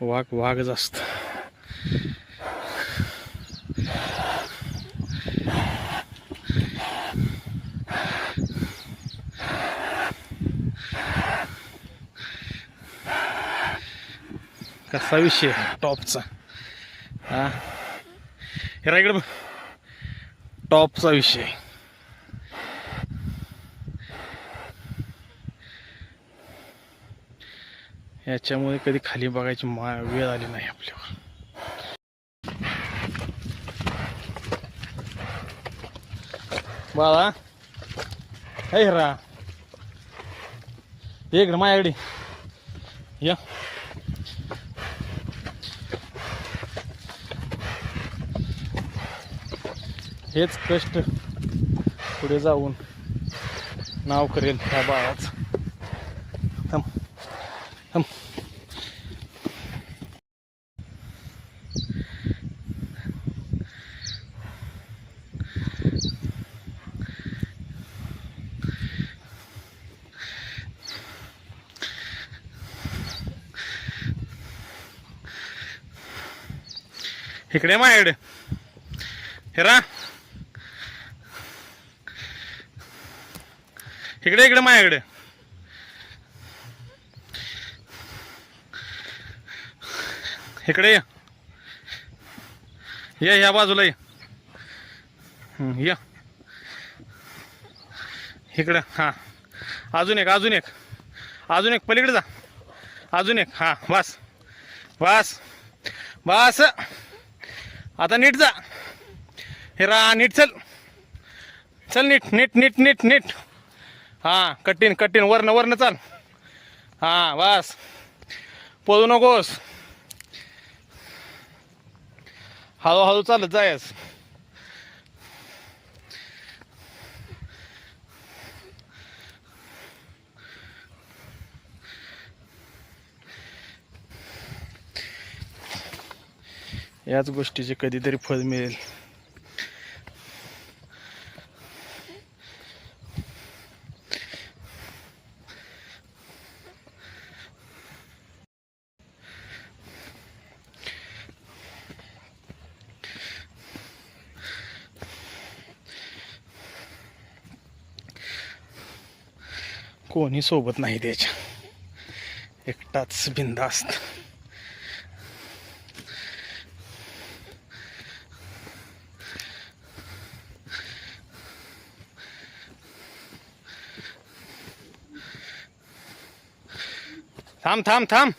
वाघ वाघच असत. कसा विषय? टॉपचा. हा? हे इकडे बघ. टॉपचा विषय. याच्यामुळे कधी खाली बघायची मा वेळ आली नाही आपल्यावर बाळा. हे रा. इकडे माझ्याकडे या. हेच कष्ट पुढे जाऊन नाव करेल ह्या बाळाचं. थांब. इकडे माझ्याकडे हेरा इकडे इकडे माझ्याकडे इकडे ये. ये ह्या बाजूला ये. या. इकडं हां. अजून एक अजून एक. अजून एक पलीकडे जा. अजून एक हां बस. बस. बस. आता नीट जा. हे रा नीट चल. चल नीट नीट नीट नीट नीट. हां कठीण कठीण. वरनं वरनं चाल. हां बस. पोजू नकोस. हळूहळू चालत जायच. याच गोष्टीचे कधीतरी फळ मिळेल. कोणी सोबत नाही त्याच्या. एकटाच बिंदास्त थांब थांब थांब.